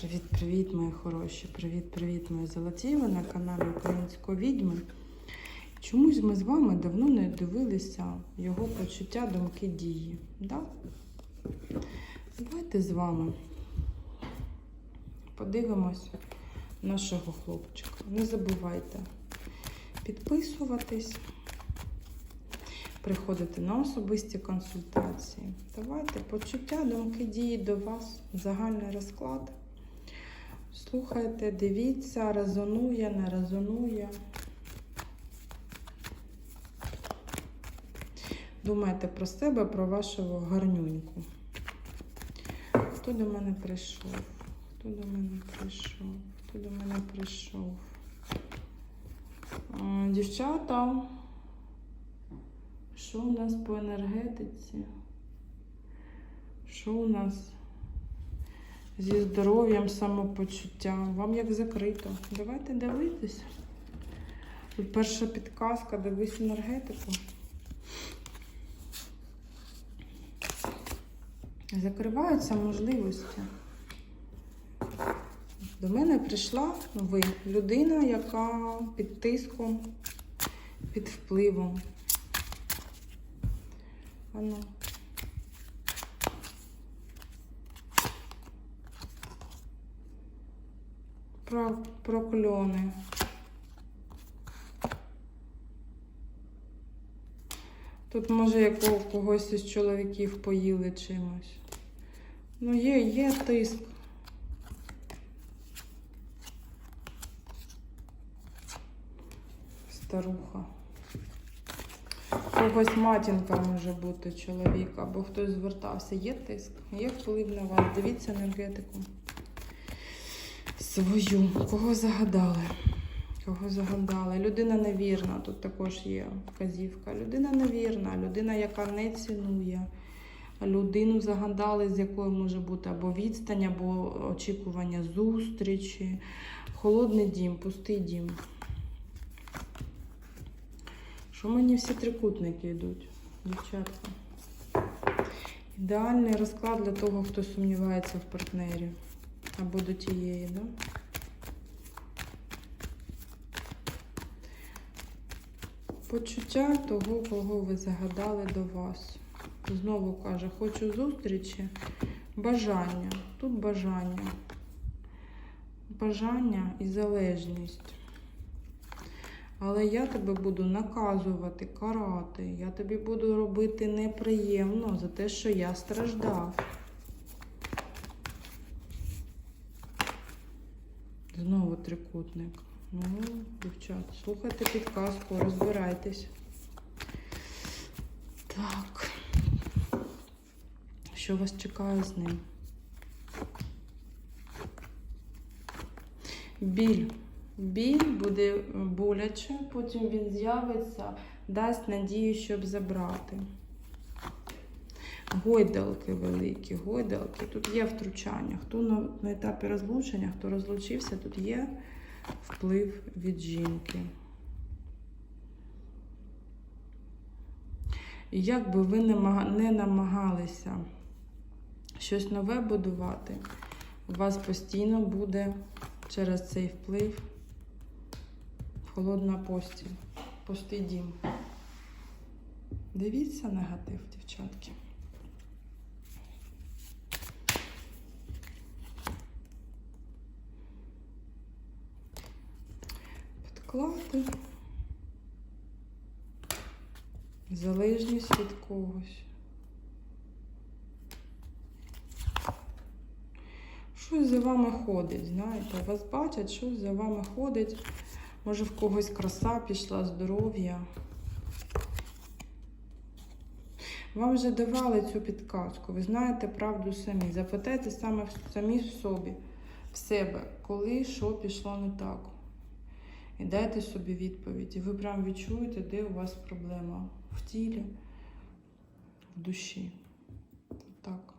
Привіт-привіт, мої хороші! Привіт-привіт, мої золоті! Ви на каналі Української відьми. Чомусь ми з вами давно не дивилися його почуття, думки, дії. Да? Давайте з вами подивимось нашого хлопчика. Не забувайте підписуватись, приходити на особисті консультації. Давайте почуття, думки, дії до вас, загальний розклад. Слухайте, дивіться, резонує, не резонує. Думайте про себе, про вашого гарнюньку. Хто до мене прийшов? Хто до мене прийшов? Хто до мене прийшов? Дівчата, що у нас по енергетиці? Що у нас? Зі здоров'ям, самопочуттям. Вам як закрито. Давайте дивитися. Тут перша підказка, дивись енергетику. Закриваються можливості. До мене прийшла ви, людина, яка під тиском, під впливом. Ану. Про, прокльони. Тут, може, якого когось із чоловіків поїли чимось. Ну, є, є тиск. Старуха. Когось матінка може бути чоловіка, або хтось звертався. Є тиск, є вплив на вас. Дивіться енергетику свою. Кого загадали? Кого загадали? Людина невірна, тут також є вказівка. Людина невірна, людина, яка не цінує. Людину загадали, з якою може бути або відстань, або очікування зустрічі. Холодний дім, пустий дім. Що мені всі трикутники йдуть, дівчатка? Ідеальний розклад для того, хто сумнівається в партнері. Або до тієї, да? Почуття того, кого ви загадали до вас. Знову каже, хочу зустрічі, бажання. Тут бажання. Бажання і залежність. Але я тебе буду наказувати, карати. Я тобі буду робити неприємно за те, що я страждав. Знову трикутник. Ну, дівчат, слухайте підказку, розбирайтесь. Так. Що вас чекає з ним? Біль. Біль буде боляче, потім він з'явиться, дасть надію, щоб забрати. Гойдалки великі, гойдалки. Тут є втручання. Хто на, на етапі розлучення, хто розлучився, тут є вплив від жінки. І як би ви не, намагалися щось нове будувати, у вас постійно буде через цей вплив холодна постіль, пустий дім. Дивіться негатив, дівчатки. Підклади. Залежність від когось. Щось за вами ходить, знаєте, вас бачать, щось за вами ходить. Може, в когось краса пішла, здоров'я. Вам вже давали цю підказку. Ви знаєте правду самі. Запитайте саме самі в собі, в себе, коли що пішло не так. І дайте собі відповідь. І ви прям відчуєте, де у вас проблема в тілі, в душі. Так.